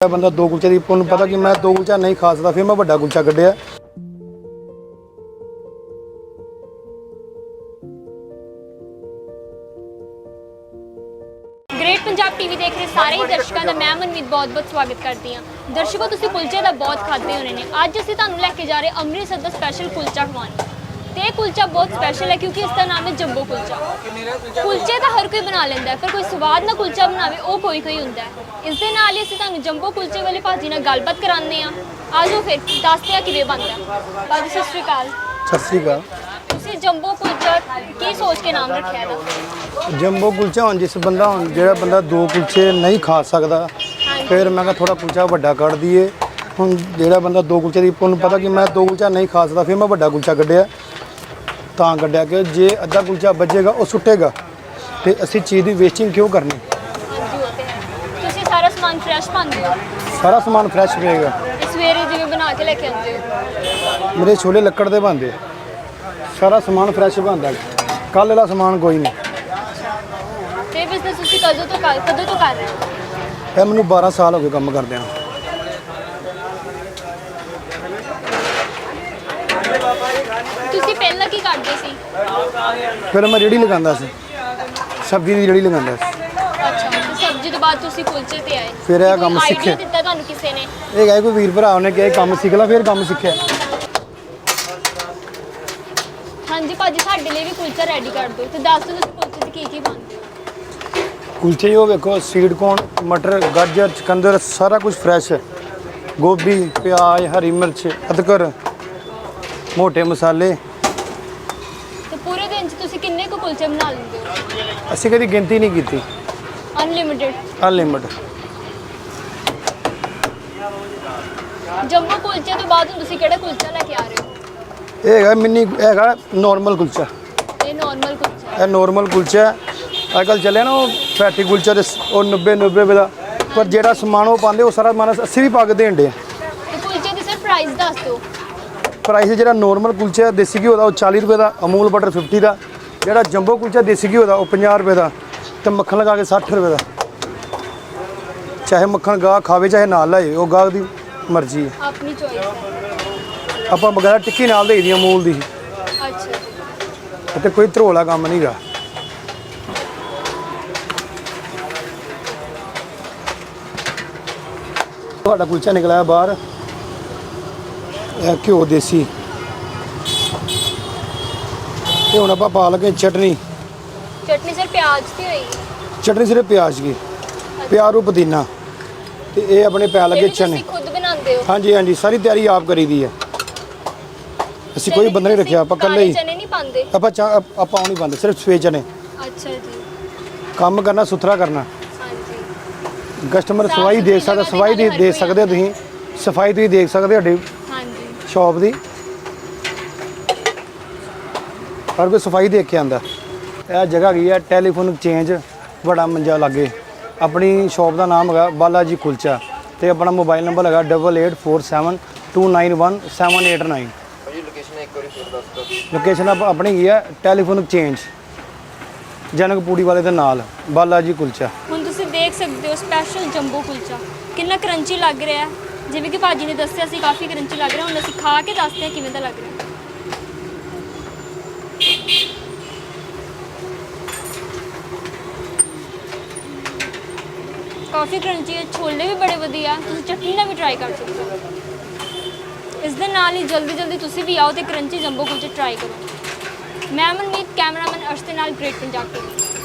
ਜਿਹੜਾ ਬੰਦਾ ਦੋ ਕੁਲਚੇ ਦੀ, ਉਹਨੂੰ ਪਤਾ ਕਿ ਮੈਂ ਦੋ ਕੁਲਚਾ ਨਹੀਂ ਖਾ ਸਕਦਾ, ਫਿਰ ਮੈਂ ਵੱਡਾ ਕੁਲਚਾ ਕੱਢਿਆ। ਗ੍ਰੇਟ ਪੰਜਾਬ ਟੀਵੀ ਦੇਖ ਰਹੇ ਸਾਰੇ ਹੀ ਦਰਸ਼ਕਾਂ ਦਾ, ਮੈਂ ਮਨਮੀਤ ਬਹੁਤ-ਬਹੁਤ ਸਵਾਗਤ ਕਰਦੀ ਹਾਂ। ਦਰਸ਼ਕੋ, ਤੁਸੀਂ ਕੁਲਚੇ ਦਾ ਬਹੁਤ ਖਾਦੇ ਹੋਣੇ ਨੇ। ਅੱਜ ਅਸੀਂ ਤੁਹਾਨੂੰ ਲੈ ਕੇ ਜਾ ਰਹੇ ਅੰਮ੍ਰਿਤਸਰ ਦਾ ਸਪੈਸ਼ਲ ਕੁਲਚਾ ਖਵਾਉਣ। ਤੇ ਇਹ ਕੁਲਚਾ ਬਹੁਤ ਸਪੈਸ਼ਲ ਹੈ ਕਿਉਂਕਿ ਇਸ ਦਾ ਨਾਮ ਹੈ ਜੰਬੋ ਕੁਲਚਾ। ਕੁਲਚੇ ਤਾਂ ਹਰ ਕੋਈ ਬਣਾ ਲੈਂਦਾ ਹੈ ਪਰ ਕੋਈ ਸਵਾਦ ਨਾਲ ਕੁਲਚਾ ਬਣਾਵੇ ਉਹ ਕੋਈ ਕੋਈ ਹੁੰਦਾ ਹੈ। ਇਸ ਦੇ ਨਾਲ ਹੀ ਅਸੀਂ ਤੁਹਾਨੂੰ ਜੰਬੋ ਕੁਲਚੇ ਵਾਲੇ ਭਾਜੀ ਨਾਲ ਗੱਲਬਾਤ ਕਰਾਉਂਦੇ ਹਾਂ। ਆਜੋ ਫਿਰ ਦੱਸਦੇ ਆ ਕਿਵੇਂ ਬਣਦਾ। ਭਾਜੀ ਸਤਿ ਸ਼੍ਰੀ ਅਕਾਲ। ਸਤਿ ਸ੍ਰੀ ਅਕਾਲ। ਤੁਸੀਂ ਜੰਬੋ ਕੁਲਚਾ ਕੀ ਸੋਚ ਕੇ ਨਾਮ ਰੱਖਿਆ ਇਹਦਾ? ਜੰਬੋ ਕੁਲਚਾ ਹੁਣ ਜਿਸ ਬੰਦਾ ਹੁਣ ਜਿਹੜਾ ਬੰਦਾ ਦੋ ਕੁਲਚੇ ਨਹੀਂ ਖਾ ਸਕਦਾ ਫਿਰ ਮੈਂ ਕਿਹਾ ਥੋੜਾ ਕੁਲਚਾ ਵੱਡਾ ਕੱਢ ਦਈਏ। ਹੁਣ ਜਿਹੜਾ ਬੰਦਾ ਦੋ ਕੁਲਚੇ ਦੀ ਉਹਨੂੰ ਪਤਾ ਕਿ ਮੈਂ ਦੋ ਕੁਲਚਾ ਨਹੀਂ ਖਾ ਸਕਦਾ ਫਿਰ ਮੈਂ ਵੱਡਾ ਕੁਲਚਾ ਕੱਢਿਆ। ਤਾਂ ਕੱਢਿਆ ਕਿ ਜੇ ਅੱਧਾ ਕੁਲਚਾ ਬਚੇਗਾ ਉਹ ਸੁੱਟੇਗਾ। ਤੇ ਅਸੀਂ ਚੀਜ਼ ਦੀ ਵੇਸਟਿੰਗ ਕਿਉਂ ਕਰਨੀ? ਹਾਂਜੀ ਉਹ ਤੇ ਹੈ। ਤੁਸੀਂ ਸਾਰਾ ਸਮਾਨ ਫਰੈਸ਼ ਪਾਉਂਦੇ ਹੋ? ਸਾਰਾ ਸਮਾਨ ਫਰੈਸ਼ ਰਹੇਗਾ। ਤੇ ਸਵੇਰੇ ਜਿਵੇਂ ਬਣਾ ਕੇ ਲੈ ਕੇ ਆਉਂਦੇ ਹੋ? ਮੇਰੇ ਛੋਲੇ ਲੱਕੜ ਦੇ ਬਣਦੇ ਸਾਰਾ ਸਮਾਨ ਫਰੈਸ਼ ਬਣਦਾ ਕੱਲ ਵਾਲਾ ਸਮਾਨ ਕੋਈ ਨਹੀਂ। ਤੇ ਬਿਜ਼ਨਸ ਤੁਸੀਂ ਕਦੋਂ ਤੋਂ ਕਰ ਕਦੋਂ ਤੋਂ ਕਰ ਰਹੇ ਹੋ? ਇਹ ਮੈਨੂੰ 12 ਸਾਲ ਹੋ ਗਏ ਕੰਮ ਕਰਦਿਆਂ ਤੁਸੀਂ ਪਹਿਲਾਂ ਕੀ ਕਰਦੇ ਸੀ? ਫਿਰ ਮੈਂ ਰੇੜੀ ਲਗਾਉਂਦਾ ਸੀ। ਸਬਜ਼ੀ ਦੀ ਰੇੜੀ ਲਗਾਉਂਦਾ ਸੀ। ਅੱਛਾ ਤੇ ਸਬਜ਼ੀ ਤੋਂ ਬਾਅਦ ਤੁਸੀਂ ਕੁਲਚੇ ਤੇ ਆਏ। ਫਿਰ ਇਹ ਕੋਈ ਕੰਮ idea ਸਿੱਖਿਆ। ਦਿੱਤਾ ਤੁਹਾਨੂੰ ਕਿਸੇ ਨੇ? ਇਹ ਗਏ ਕੋਈ ਵੀਰ ਭਰਾ ਉਹਨੇ ਕਿਹਾ ਇਹ ਕੰਮ ਸਿੱਖ ਲੈ ਫਿਰ ਕੰਮ ਸਿੱਖਿਆ। ਹਾਂਜੀ ਭਾਜੀ ਸਾਡੇ ਲਈ ਵੀ ਕੁਲਚਾ ਰੈਡੀ ਕਰ ਦਿਓ। ਤੇ ਦੱਸ ਦਿਓ ਤੁਸੀਂ ਕੁਲਚੇ ਤੇ ਕੀ ਕੀ ਪਾਉਂਦੇ ਹੋ? ਕੁਲਚੇ ਉਹ ਵੇਖੋ ਸੀਡ ਕੋਨ ਮਟਰ ਗਾਜਰ ਚਕੰਦਰ ਸਾਰਾ ਕੁਝ ਫਰੈਸ਼ ਹੈ। ਗੋਭੀ ਪਿਆਜ਼ ਹਰੀ ਮਿਰਚ ਅਦਰਕ। ਮੋٹے ਮਸਾਲੇ। ਤੇ ਪੂਰੇ ਦਿਨ 'ਚ ਤੁਸੀਂ ਕਿੰਨੇ ਕੁ ਕੁਲਚੇ ਬਣਾ ਲੈਂਦੇ ਹੋ? ਅਸੀਂ ਕਦੀ ਗਿਣਤੀ ਨਹੀਂ ਕੀਤੀ। ਅਨਲਿਮਿਟਿਡ ਅਨਲਿਮਿਟ ਜੰਮੂ ਕੁਲਚੇ ਤੋਂ ਬਾਅਦ ਹੁਣ ਤੁਸੀਂ ਕਿਹੜਾ ਕੁਲਚਾ ਲੈ ਕੇ ਆ ਰਹੇ ਹੋ? ਇਹ ਹੈਗਾ ਮਿੰਨੀ ਇਹ ਹੈਗਾ ਨਾਰਮਲ ਕੁਲਚਾ। ਇਹ ਨਾਰਮਲ ਕੁਲਚਾ। ਇਹ ਨਾਰਮਲ ਕੁਲਚਾ। ਅੱਜ ਕੱਲ੍ਹ ਚੱਲਿਆ ਨਾ ਉਹ ਫੈਟੀ ਕੁਲਚਾ ਦੇ ਸ- ਉਹ 90 90 ਰੁਪਏ ਦਾ ਪਰ ਜਿਹੜਾ ਸਮਾਨ ਉਹ ਪਾਉਂਦੇ ਉਹ ਸਾਰਾ ਸਮਾਨ ਅਸੀਂ ਵੀ ਪਾ ਕੇ ਦੇਣ ਦੇ ਤੇ ਕੁਲਚੇ ਦੀ ਸਰ ਪ੍ਰਾਈਸ ਦੱਸ ਦਿਓ। ਪ੍ਰਾਈਸ ਜਿਹੜਾ ਨਾਰਮਲ ਕੁਲਚਾ ਦੇਸੀ ਘਿਓ ਦਾ ਉਹ 40 ਰੁਪਏ ਦਾ ਅਮੂਲ ਬਟਰ 50 ਦਾ। ਜਿਹੜਾ ਜੰਬੋ ਕੁਲਚਾ ਦੇਸੀ ਘਿਓ ਦਾ ਉਹ 50 ਰੁਪਏ ਦਾ। ਤੇ ਮੱਖਣ ਲਗਾ ਕੇ 60 ਰੁਪਏ ਦਾ। ਚਾਹੇ ਮੱਖਣ ਗਾਹ ਖਾਵੇ ਚਾਹੇ ਨਾਲ ਲਾਏ ਉਹ ਗਾਹਕ ਦੀ ਮਰਜ਼ੀ ਹੈ। ਆਪਣੀ ਚੋਇਸ ਆਪਾਂ ਵਗੈਰਾ ਟਿੱਕੀ ਨਾਲ ਦੇਈ ਦੀ ਅਮੂਲ ਦੀ। ਅੱਛਾ ਤੇ ਕੋਈ ਧਰੋਲਾ ਕੰਮ ਨਹੀਂਗਾ ਤੁਹਾਡਾ ਕੁਲਚਾ ਨਿਕਲਿਆ ਬਾਹਰ। ਘਿਓ ਦੇਸੀ। ਤੇ ਹੁਣ ਆਪਾਂ ਪਾ ਲਗੇ ਚਟਨੀ। ਚਟਨੀ ਸਰ ਪਿਆਜ਼ ਦੀ ਹੋਈ ਚਟਨੀ ਸਿਰਫ ਪਿਆਜ਼ ਦੀ। ਪਿਆਰੂ ਪੁਦੀਨਾ। ਤੇ ਇਹ ਆਪਣੇ ਪੈ ਲਗੇ ਚਨੇ। ਤੁਸੀਂ ਖੁਦ ਬਣਾਉਂਦੇ ਹੋ? ਹਾਂਜੀ ਹਾਂਜੀ ਸਾਰੀ ਤਿਆਰੀ ਆਪ ਕਰੀਦੀ ਹੈ। ਅਸੀਂ ਕੋਈ ਬੰਦਾ ਨਹੀਂ ਰੱਖਿਆ ਆਪਾਂ ਇਕੱਲੇ ਹੀ। ਕਾਲੇ ਚਨੇ ਨਹੀਂ ਪਾਉਂਦੇ? ਆਪਾਂ ਆਪਾਂ ਉਹ ਨਹੀਂ ਬੰਦੇ ਸਿਰਫ ਸਵੇ ਚਨੇ। ਅੱਛਾ ਜੀ। ਕੰਮ ਕਰਨਾ ਸੁਥਰਾ ਕਰਨਾ। ਹਾਂਜੀ। ਕਸਟਮਰ ਸਫ਼ਾਈ ਦੇ ਸਕਦਾ ਤੇ ਦੇ ਦੇ ਸਕਦੇ ਤੁਸੀਂ। ਸਫ਼ਾਈ ਤੁਸੀਂ ਦੇਖ ਸਕਦੇ ਹੋ ਹਾਂਜੀ ਸ਼ਾਪ ਦੀ। ਹਰ ਕੋਈ ਸਫ਼ਾਈ ਦੇਖ ਕੇ ਆਂਦਾ ਇਹ ਜਗ੍ਹਾ ਗਈ ਹੈ? ਟੈਲੀਫੋਨ ਚੇਂਜ ਬੜਾ ਮੰਜਾ ਲਾਗੇ। ਆਪਣੀ ਸ਼ਾਪ ਦਾ ਨਾਮ ਹੈਗਾ ਬਾਲਾਜੀ ਕੁਲਚਾ ਤੇ ਆਪਣਾ ਮੋਬਾਈਲ ਨੰਬਰ ਹੈਗਾ 8847291789 ਭਾਜੀ ਲੋਕੇਸ਼ਨ ਇੱਕ ਵਾਰੀ ਫਿਰ ਦੱਸ ਦਿਓ। ਲੋਕੇਸ਼ਨ ਆਪ- ਆਪਣੀ ਹੈਗੀ ਹੈ? ਟੈਲੀਫੋਨ ਚੇਂਜ ਜਨਕਪੂੜੀ ਵਾਲੇ ਦੇ ਨਾਲ ਬਾਲਾਜੀ ਕੁਲਚਾ। ਹੁਣ ਤੁਸੀਂ ਦੇਖ ਸਕਦੇ ਹੋ ਸਪੈਸ਼ਲ ਜੰਬੋ ਕੁਲਚਾ। ਕਿੰਨਾ ਕਰੰਚੀ ਲੱਗ ਰਿਹਾ ਹੈ। ਜਿਵੇਂ ਕਿ ਭਾਜੀ ਨੇ ਦੱਸਿਆ ਸੀ ਕਾਫੀ ਕਰੰਚੀ ਲੱਗ ਰਿਹਾ ਹੁਣ ਅਸੀਂ ਖਾ ਕੇ ਦੱਸਦੇ ਹਾਂ ਕਿਵੇਂ ਦਾ ਲੱਗ ਰਿਹਾ। ਕਾਫੀ ਕਰੰਚੀ ਹੈ, ਛੋਲੇ ਵੀ ਬੜੇ ਵਧੀਆ। ਤੁਸੀਂ ਚਟਨੀ ਨਾਲ ਵੀ ਟਰਾਈ ਕਰ ਸਕਦੇ ਹੋ। ਇਸ ਦੇ ਨਾਲ ਹੀ ਜਲਦੀ ਜਲਦੀ ਤੁਸੀਂ ਵੀ ਆਓ ਤੇ ਕਰੰਚੀ ਜੰਬੋ ਕੁਲਚਾ ਟਰਾਈ ਕਰੋ। ਮੈਂ ਮਨਮੀਤ ਕੈਮਰਾਮੈਨ ਅਰਸ਼ ਦੇ ਨਾਲ ਗ੍ਰੇਟ ਪੰਜਾਬ ਟੀਵੀ